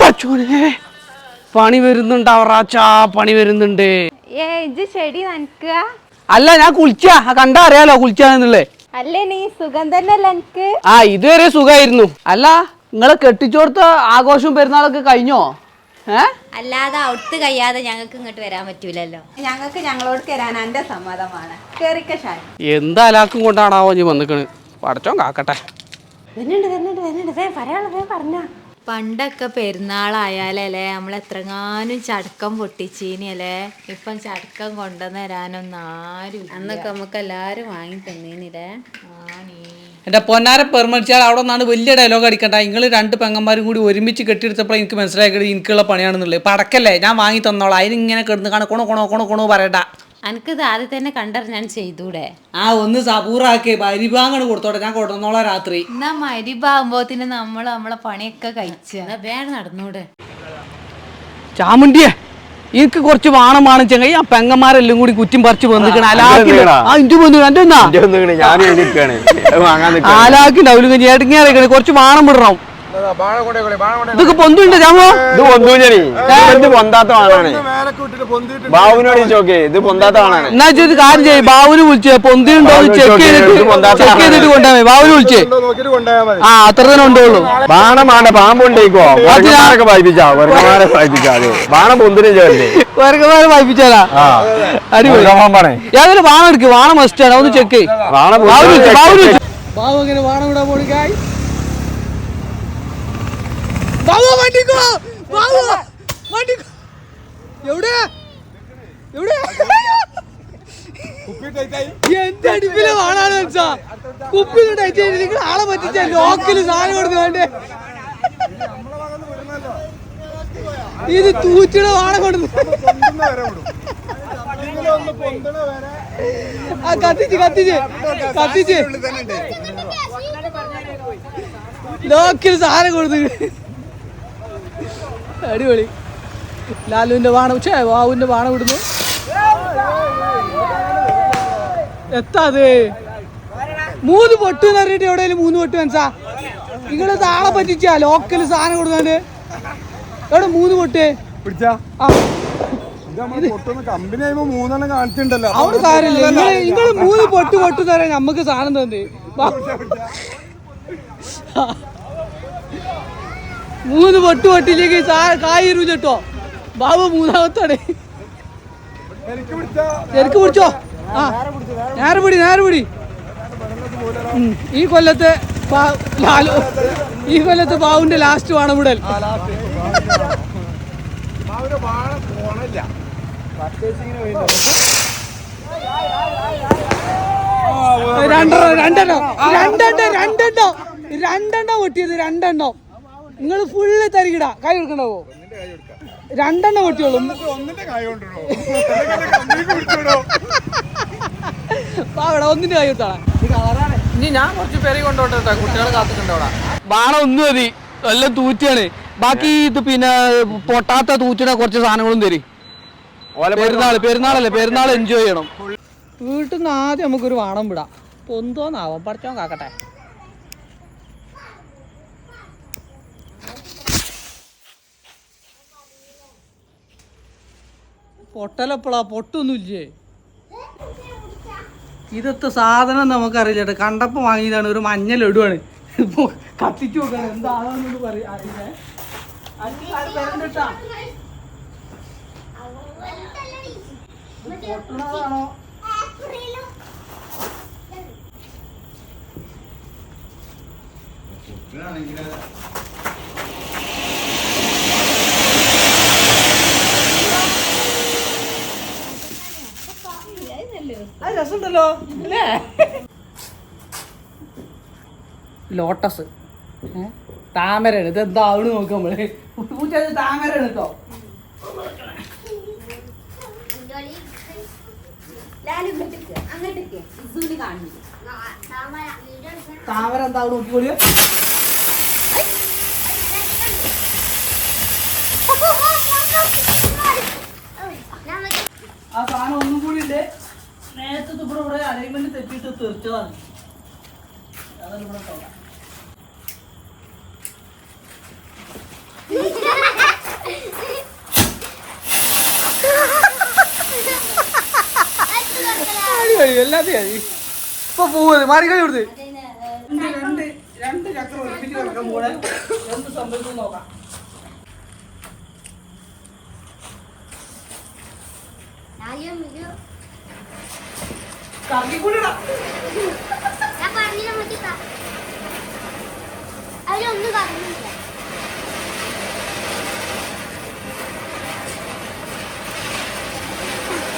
പച്ചോനെ പണി വരുന്നുണ്ട് അവറാച്ചാ പണി വരുന്നുണ്ട്. ചെടി നനക്കുക. അല്ല ഞാൻ കുളിച്ചാ. കണ്ടാ അറിയാലോ കുളിച്ചാന്നുള്ളേ അല്ലേ നീ സുഖം തന്നെയല്ല എനിക്ക് ആ ഇതുവരെ സുഖായിരുന്നു. അല്ല നിങ്ങളെ കെട്ടിച്ചോടുത്ത ആഘോഷവും പെരുന്നാളൊക്കെ കഴിഞ്ഞോ? അല്ലാതെ അവിടുത്തെ കഴിയാതെ ഞങ്ങൾക്ക് ഇങ്ങോട്ട് വരാൻ പറ്റൂലല്ലോ. ഞങ്ങൾക്ക് ഞങ്ങളോട് കയറാൻ എന്റെ സമ്മതമാണ് എന്താ അലാക്കും കൊണ്ടാണാവോ നീ വന്നിക്കണ്? പടച്ചോ കാക്കട്ടെ. വരുന്നുണ്ട് വരുന്നുണ്ട് വരുന്നുണ്ട്. വേ പറയാളെ വേ പറഞ്ഞ. പണ്ടൊക്കെ പെരുന്നാളായാലല്ലേ നമ്മൾ എത്രങ്ങാനും ചടക്കം പൊട്ടിച്ചീനിയല്ലേ? ഇപ്പം ചടക്കം കൊണ്ടുവന്ന് തരാനൊന്നും ആരും അന്നൊക്കെ നമുക്ക് എല്ലാരും വാങ്ങി തന്നീനില്ലേ എന്റെ പൊന്നാര പെർമണിച്ചാൽ അവിടെ നിന്നാണ് വലിയ ഡയലോഗ് അടിക്കണ്ട. നിങ്ങൾ രണ്ട് പെങ്ങന്മാരും കൂടി ഒരുമിച്ച് കെട്ടിയെടുത്തപ്പോൾ എനിക്ക് മനസ്സിലാക്കിയത് എനിക്കുള്ള പണിയാണെന്നുള്ളത്. പടക്കല്ലേ ഞാൻ വാങ്ങി തന്നോളാം. അതിനിങ്ങനെ കിടന്ന് കാണ കൊണോ കൊണോ കൊണോ കൊണോ പറയണ്ട. എനിക്കിത് ആദ്യം തന്നെ കണ്ടറിഞ്ഞാൻ ചെയ്തൂടെ? ആ ഒന്ന് സബൂറാക്കി. പരിഭാങ്ങണ് കൊടുത്തോട്ടെ. ഞാൻ കൊടുന്നോളാം രാത്രി. എന്നാ മരിപ്പാകുമ്പോത്തിന് നമ്മൾ നമ്മളെ പണിയൊക്കെ കഴിച്ച. എന്നാ വേഗം നടന്നൂടെ. ചാമുണ്ടിയെ എനിക്ക് കുറച്ച് വാണം വാണം ചെങ്ങ ആ പെങ്ങന്മാരെല്ലാം കൂടി കുറ്റും പറിച്ചു വന്നിക്കണ. എന്റെ വന്നിക്കണ്, ഞാൻ വാങ്ങാൻ ആലാക്കിണ്ടാവില്ല കുറച്ച് വാണം വിടണം. ഇതൊക്കെ പൊന്തുണ്ട് ഇത് പൊന്തൂഞ്ഞനി ഇത് പൊന്താത്ത ആണാണ് ബാബുവിനോട് ചോക്കേ ഇത് പൊന്താത്ത ആണാണ് എന്നാ ഇത് കാര്യം ചെയ്യ് ബാബുവിന് വിളിച്ചേ പൊന്തിയുണ്ടോ ബാബുവിനെ ചെക്ക് ചെയ്തിട്ട് ചെക്ക് ചെയ്തിട്ട് കൊണ്ടുപോയി ബാബുന് വിളിച്ചേ. ആ അത്ര തന്നെ ഉണ്ടോളൂ. ബാണമാണ് പാമ്പുണ്ടേക്കോ വർഗമാരൊക്കെ വായിപ്പിച്ചാ വർഗമാരെ വായിപ്പിച്ചാ അത് ബാണം പൊന്തിനും ചേർന്നേ വർഗമാരെ വായിപ്പിച്ചാലാ? അടിപൊളി. ഏതൊരു ബാണം എടുക്ക് ബാണം മസ്റ്റ് ആണ് ഒന്ന് ചെക്ക് ബാബു ബാബു. ബാബു ഇങ്ങനെ ബാണം ഇടാൻ പോണി ബാബു വണ്ടിക്കോ ബാബു വണ്ടിക്കോ. എവിടെ? എവിടെ? എന്റെ അടുപ്പിലെ വാണാണ് വെച്ചാ. കുപ്പിയിൽ ടൈറ്റ് ചെയ്ത് നിങ്ങൾ ആളെ പറ്റിച്ച ലോക്കൽ സാധനം കൊടുത്തു വേണ്ടേ? ഇത് തൂച്ചിയുടെ വാണ കൊടുത്ത് ആ കത്തിച്ച് കത്തിച്ച്. കത്തിച്ച്. ലോക്കൽ സാധനം കൊടുത്ത് അടിപൊളി. ലാലുവിന്റെ വാണ ഛേ ബാബുവിന്റെ വാണ വിടുന്നു എത്താതെ മൂന്ന് പൊട്ടു എന്ന് പറഞ്ഞിട്ട് എവിടെയെങ്കിലും മൂന്ന് പൊട്ടു മനസ്സാ നിങ്ങൾ താളെ പറ്റിച്ചാ ലോക്കൽ സാധനം കൊടുക്കാണ്ട്. എവിടെ മൂന്ന് പൊട്ട്? പിടിച്ചാ. ആ. അവിടെ കാര്യമില്ല നിങ്ങൾ മൂന്ന് പൊട്ട് പൊട്ടു തരാൻ നമുക്ക് സാധനം തന്നെ. മൂന്ന് പൊട്ട് പൊട്ടിലേക്ക് കായ് കേട്ടോ. ബാബു മൂന്നാമത്താണ്. ചെരുക്ക് പിടിച്ചാ? ആ നേരെ പിടി നേരെ പിടി. ഈ കൊല്ലത്തെ ഈ കൊല്ലത്തെ ബാബുവിന്റെ ലാസ്റ്റ് വേണം വിടൽ അവർ വാഴ പോണില്ല പർച്ചേസിങ്ങിന് വേണ്ടി രണ്ടെണ്ണം രണ്ടെണ്ണം രണ്ടെണ്ണം രണ്ടെണ്ണം. രണ്ടെണ്ണം പൊട്ടിയത് രണ്ടെണ്ണം. നിങ്ങൾ ഫുള്ള് തരികിട. കൈ കൊടുക്കണ്ടാവോ രണ്ടെണ്ണം പൊട്ടിയോളൂ ഒന്നിന്റെ കൈ കൊണ്ടിടോ. കമ്പനിക്ക് പിടിച്ചിടോ അവിടെ ഒന്നിന്റെ കൈ കൊടുത്താളാ ഇനി ഞാൻ കുറച്ച് പേര് കൊണ്ടോട്ടെ കുട്ടികളെ കാത്തിട്ടുണ്ടോടാ ബാണ ഒന്നും മതി. എല്ലാം തൂറ്റാണ്. ബാക്കി ഇത് പിന്നെ പൊട്ടാത്ത തൂറ്റിന കുറച്ച് സാധനങ്ങളും തരും. പെരുന്നാൾ പെരുന്നാളല്ലേ? പെരുന്നാൾ എൻജോയ് ചെയ്യണം. വീട്ടിൽ നിന്ന് ആദ്യം നമുക്കൊരു വാണം വിടാം. പൊന്തോന്നാവാം. പഠിച്ചോ കാക്കട്ടെ. പൊട്ടലെപ്പോഴാ പൊട്ടൊന്നുമില്ലേ? ഇതൊക്കെ സാധനം നമുക്കറിയില്ല കേട്ടോ. കണ്ടപ്പോൾ വാങ്ങിയതാണ് ഒരു മഞ്ഞ ലഡുവാണ് ഇപ്പൊ കത്തിച്ചു നോക്കണം എന്താണെന്ന് പറയാ തരണ്ട ട്ടാ. ഇത് പൊട്ടണതാണോ രസമുണ്ടല്ലോ. അല്ലേ? ലോട്ടസ്. താമര ഇത് എന്താ അവിടെ നോക്കാം നമ്മൾ. പൂച്ച താമരയാണ് കേട്ടോ താമര എന്താ അവിടെ നോക്കിക്കോളിയോ ആ സാധനം ഒന്നും കൂടി ഉണ്ട്. നേരത്തെ ഇവിടെ ഇവിടെ അലൈൻമെന്റ് തെറ്റിയിട്ട് തെറിച്ചതാണ് അതാണ് ഇവിടെ തോന്നാം എല്ലാത്തെയാ ഇപ്പൊ പോവത് മാറി കളി കൊടുത്ത് രണ്ട് രണ്ട് ചക്രം ഒരുമിച്ച് കിടക്കാൻ കൂടെ എന്ത് സംഭവിക്കും നോക്കാം. ആദ്യം ഒരു ഞാൻ പറഞ്ഞില്ല മതി അതിലൊന്നും പറഞ്ഞില്ല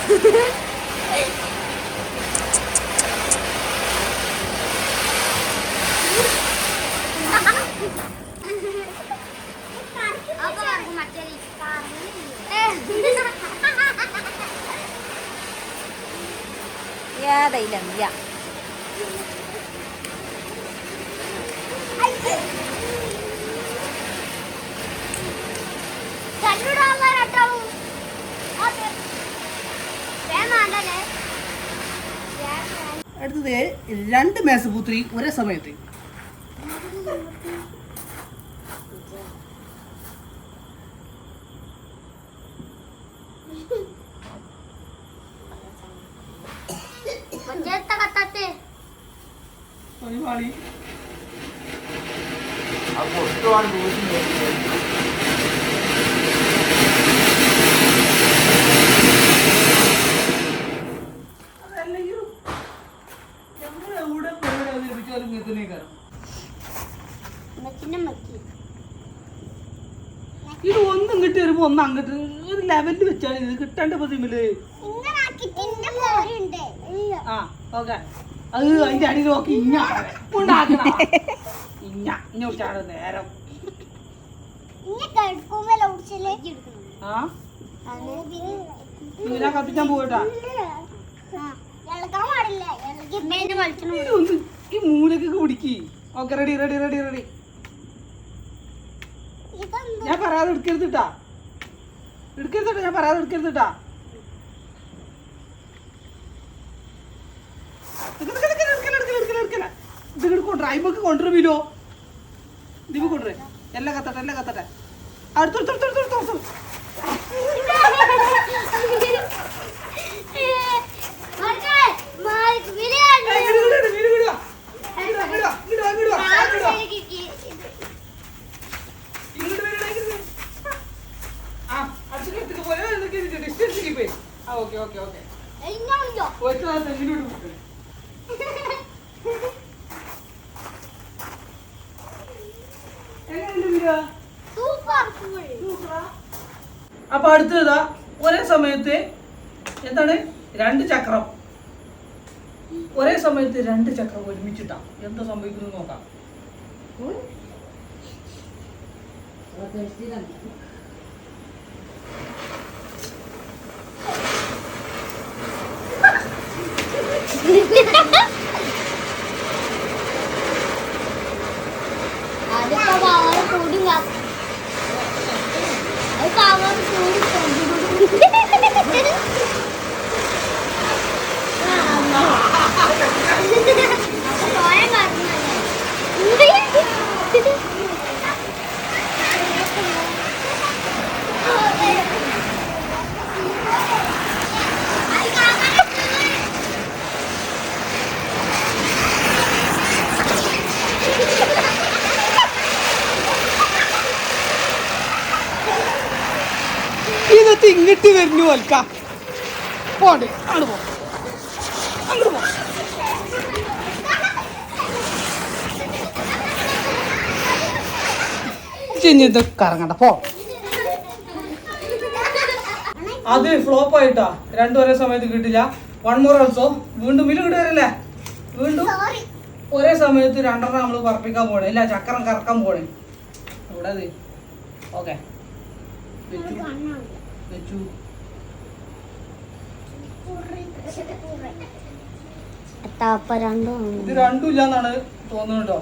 അപ്പൊ മറ്റേ ഏതയില്ല യാ കല്ലുടാവാനാട്ടാവും വേമാണ്ടല്ലേ? അടുത്തത് രണ്ട് മേസപൂത്രി ഒരേ സമയത്ത്. പരിപാടി മച്ചിന്റെ മച്ചി ഇത് ഒന്ന് ഇങ്ങോട്ട് വരുമ്പോ ഒന്ന് അങ്ങോട്ട് ഒരു ലെവലിൽ വെച്ചാൽ ഇത് കിട്ടേണ്ട പതിമിൽ ഇങ്ങനെ ആ ഓക്കെ അത് അതിന്റെ അടി നോക്കി ഇഞ്ഞ. ഉണ്ടാക്കണം. ഇഞ്ഞ. ഇഞ്ഞ വിളിച്ചാണ് നേരം. ആ? ഇതിനെ കത്തിക്കാൻ പോയിട്ടാ ഈ മൂലക്ക് കുടിക്കി. Okay ready ready ready ready ഞാൻ പറയാതെ എടുക്കരുതിട്ടാ എടുക്കരുതിട്ടാ ഞാൻ പറയാതെ എടുക്കരുതിട്ടാ ഇത് കൊണ്ടുവരാ അയിമക്ക് കൊണ്ടുവരുമല്ലോ ദിവ കൊണ്ടുവരേ എല്ലാം കത്തട്ടെ എല്ലാം കത്തട്ടെ എന്തൊക്കെ ഡിസ്റ്റൻസ് കീപ്പ് ചെയ്യും ആ ഓക്കെ ഓക്കെ ഓക്കെ തെങ്ങിനോട് വിട്ടു എങ്ങനെയുണ്ട് അപ്പൊ അടുത്തതാ ഒരേ സമയത്ത് എന്താണ്? രണ്ട് ചക്രം. ഒരേ സമയത്ത് രണ്ട് ചക്രം ഒരുമിച്ചിട്ടാ. എന്താ സംഭവിക്കുന്നത് നോക്കാം. അതിപ്പോ പവർ കൂടി അത് പവർ കൂടി സ്വയം ഇതൊക്കെ തരുന്നു അൽക്ക. പോണ്ടേ അങ്ങോട്ട് പോ. അങ്ങോട്ട് പോ. ചെഞ്ഞത് കറങ്ങണ്ട പോ. അത് ഫ്ലോപ്പ് ആയിട്ടാ. രണ്ടും ഒരേ സമയത്ത് കിട്ടില്ല. വൺ മോർ ഓൾസോ വീണ്ടും മിൽ കിട്ടുവരല്ലേ വീണ്ടും ഒരേ സമയത്ത് രണ്ടെണ്ണം നമ്മൾ പറപ്പിക്കാൻ പോണേ ഇല്ല ചക്രം കറക്കാൻ പോണേ ഇവിടെ ഓക്കെ വെച്ചു ഇത് രണ്ടും ഇല്ലാന്നാണ് തോന്നുന്നത് കേട്ടോ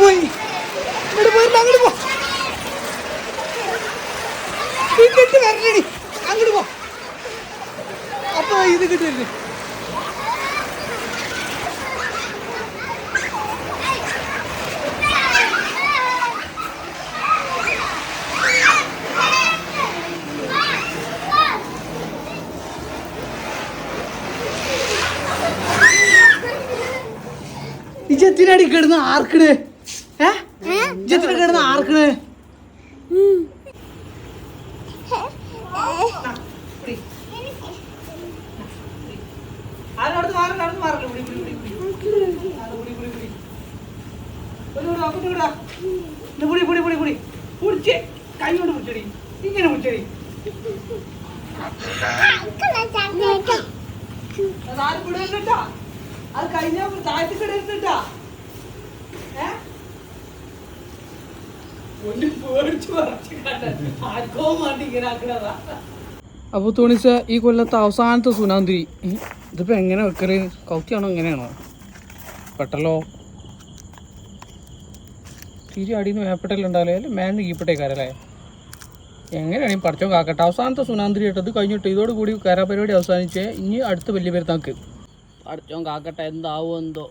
പോയി? ഇവിടെ പോയില്ല അങ്ങോട്ട് പോ. ഇങ്ങോട്ട് വരണടി അങ്ങോട്ട് പോ. ഇത് കിട്ടരുത് ഇജത്തിനടി കിടന്ന് ആർക്കണേ? ഏ? ഇജത്തിന് കിടന്ന് ആർക്കണ്? ഇങ്ങനെ പിടിച്ചടി. അത് കഴിഞ്ഞാൽ താഴത്തേക്ക് ഇടരുന്നിട്ടാ അപ്പൊ തോണിച്ച ഈ കൊല്ലത്തെ അവസാനത്തെ സുനാന്തിരി ഇതിപ്പോ എങ്ങനെ വെക്കൽ? കൗത്തിയാണോ എങ്ങനെയാണോ? പെട്ടല്ലോ. തിരി അടിയിൽ നിന്ന് വേപ്പട്ടല്ലുണ്ടാവില്ലേ അല്ലെ മേലിന് കീപ്പട്ടേക്കാരല്ലേ എങ്ങനെയാണ് ഈ പഠിച്ചോ കാക്കട്ടെ. അവസാനത്തെ സുനാന്തിരി ഇട്ടത് കഴിഞ്ഞിട്ട് ഇതോട് കൂടി കരാപരിപാടി അവസാനിച്ച്. ഇനി അടുത്ത വലിയ പെരുന്നാക്ക് പഠിച്ചോ കാക്കട്ടെ എന്താവോ എന്തോ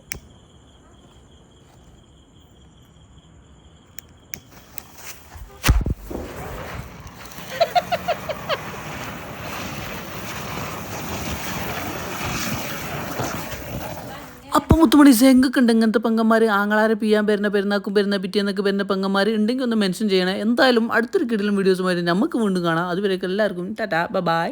അപ്പം മുത്തുമണി സെങ്കൊക്കെ ഉണ്ട് ഇങ്ങനത്തെ പെങ്ങന്മാർ ആങ്ങളാരെ പിയാൻ വരുന്ന പെരുന്നാക്കും വരുന്ന പിറ്റേന്നൊക്കെ വരുന്ന പെങ്ങന്മാർ ഉണ്ടെങ്കിൽ ഒന്ന് മെൻഷൻ ചെയ്യണേ. എന്തായാലും അടുത്തൊരു കിടിലും വീഡിയോസുമായിട്ട് നമുക്ക് വീണ്ടും കാണാം. അതുവരെയൊക്കെ എല്ലാവർക്കും ടാറ്റാ ബൈ